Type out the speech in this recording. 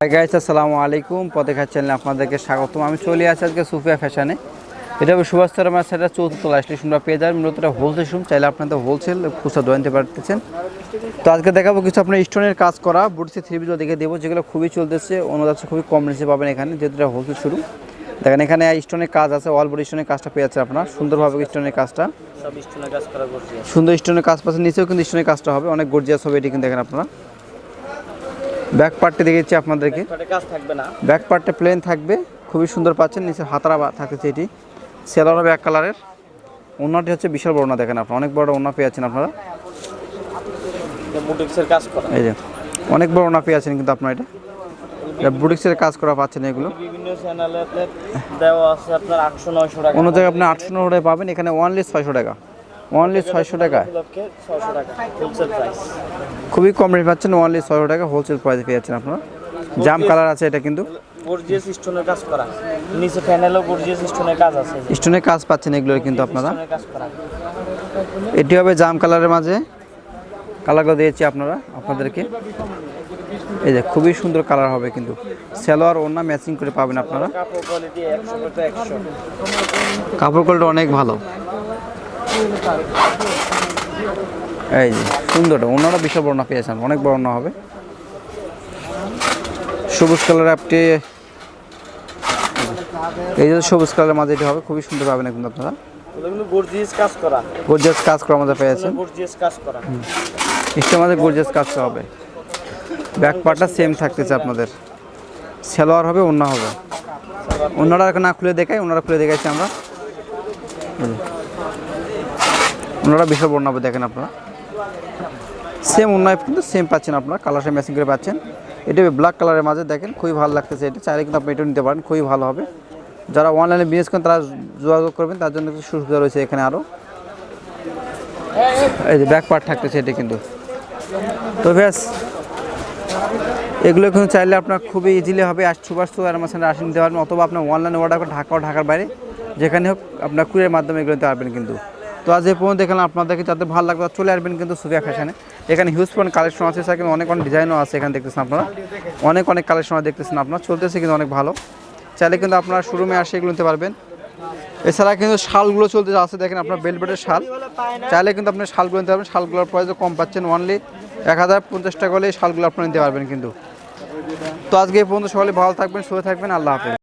Guys আসসালামু আলাইকুম। খাচ্ছ চ্যানেলে আপনাদেরকে স্বাগতম। আমি চলে আসি আজকে সুফিয়া ফ্যাশনে এটা হবে সুভাষ আমার সেটা চতুর্থ স্টেশনটা পেয়ে যাবেন মূলত এটা হোলসেল শুন চাইলে আপনাদের হোলসেল খুচরা দোয়া নিতে পারতেছেন। তো আজকে দেখাবো কিছু আপনার স্টোনের কাজ করা। বুটসি থ্রি বিজো দেখে দেবো। যেগুলো খুবই চলতেছে অন্য যাচ্ছে খুবই কম রেঞ্জে পাবেন এখানে যেহেতু এটা হোলসেল শুরু দেখেন এখানে স্টোনের কাজ আছে। অল বডি স্টোনের কাজটা পেয়ে যাচ্ছে আপনার। সুন্দরভাবে স্টোনের কাজটা। সব স্টোনের কাজ করা সুন্দর স্টোনের কাজ পাচ্ছেন নিচেও কিন্তু স্টোনের কাজটা হবে। অনেক গর্জিয়াস হবে এটি কিন্তু দেখেন আপনারা। ব্যাক পার্টটি দেখেছি আপনাদেরকে। ব্যাক পার্টটা প্লেন থাকবে খুবই সুন্দর পাচ্ছেন নিচে হাতারা থাকতেছে এটি। সেলারও ব্যাক কালারের ওনাটি হচ্ছে বিশাল বড় না দেখেন আপনারা অনেক বড় ওনা পেয়ে আছেন আপনারা। এই যে অনেক বড় ওনা পেয়ে আছেন কিন্তু আপনারা এটা। বুটিক্সের কাজ করা পাচ্ছেন এগুলো। বিভিন্ন চ্যানেলে দেওয়া আছে আপনার আটশো নয়শো টাকা। অন্য জায়গায় আপনি আটশো টাকা পাবেন এখানে ওয়ানলি ছয়শো টাকা। ওয়ানলি ছয়শো টাকা। খুবই কম রেট পাচ্ছেন ওয়ানলি ছয়শো টাকা হোলসেল প্রাইসে পেয়ে যাচ্ছেন আপনারা। জাম কালার আছে এটা কিন্তু। গর্জিয়াস স্টোনের কাজ করা। নিচে প্যানেলও গর্জিয়াস স্টোনের কাজ আছে। স্টোনের কাজ পাচ্ছেন এগুলো কিন্তু আপনারা। এটি হবে জাম কালারের মাঝে। কালারগুলো দিয়েছি আপনারা আপনাদেরকে। এই যে খুবই সুন্দর কালার হবে কিন্তু। সালোয়ার ওড়না ম্যাচিং করে পাবেন আপনারা। কাপড় কোয়ালিটি অনেক ভালো। এই যে সুন্দরটা। ওনারা বিশাল বর্ণা পেয়েছেন অনেক বর্ণা হবে। সবুজ কালার আপনি এই যে সবুজ কালারের মাঝে এটি হবে। খুবই সুন্দর পাবেন কিন্তু আপনারা। গর্জিয়াস কাজ করা। গোর্জাস কাজ করা। আমাদের পেয়েছেন গর্জিয়াস কাজ করা আমাদের হবে। ব্যাক পার্টটা সেম থাকতেছে আপনাদের। সালোয়ার হবে ওন্না হবে। ওনারা না খুলে দেখাই ওনারা খুলে দেখাইছি আমরা। ওনারা বিশাল বর্ণ হবে দেখেন আপনারা। সেম অন্যায় কিন্তু সেম পাচ্ছেন আপনারা কালারটা ম্যাচিং করে পাচ্ছেন। এটা ব্ল্যাক কালারের মাঝে দেখেন, খুবই ভালো লাগতেছে এটা। চাইলে কিন্তু আপনি এটা নিতে পারেন, খুবই ভালো হবে। যারা অনলাইনে বিজনেস করেন, তারা যোগাযোগ করবেন, তার জন্য কিছু সুবিধা রয়েছে এখানে আরও এই যে ব্যাক পার্ট থাকতেছে এটা কিন্তু। তো ব্যাস, এগুলো কিন্তু চাইলে আপনার খুবই ইজিলি হবে, আর সুপার সুপার আমার আসে নিতে পারবেন, অথবা আপনার অনলাইনে অর্ডার করে ঢাকা ঢাকার বাইরে। যেখানে হোক আপনার কুরিয়ার মাধ্যমে এগুলো নিতে পারবেন কিন্তু। তো আজ এই পর্যন্ত দেখলাম আপনাদেরকে যাদের ভালো লাগবে চলে আসবেন কিন্তু সুফিয়া ফ্যাশনে। এখানে হিউজ পয়েন্ট কালেকশন আছে সেখানে অনেক অনেক ডিজাইনও আছে, এখানে দেখতেছেন আপনারা। অনেক অনেক কালেকশন দেখতেছেন আপনারা, চলতেছে কিন্তু অনেক ভালো। চাইলে কিন্তু আপনারা শোরুমে আসে এগুলো নিতে পারবেন। এছাড়া কিন্তু শালগুলো চলতে আছে, দেখেন আপনার বেলবেটের শাল। চাইলে কিন্তু আপনি শালগুলো নিতে পারবেন, শালগুলোর প্রাইসও কম পাচ্ছেন অনলি এক হাজার পঞ্চাশ টাকা হলে শালগুলো আপনি নিতে পারবেন কিন্তু। তো আজকে এই পর্যন্ত সকলে ভালো থাকবেন, সুস্থ থাকবেন, আল্লাহ হাফেজ।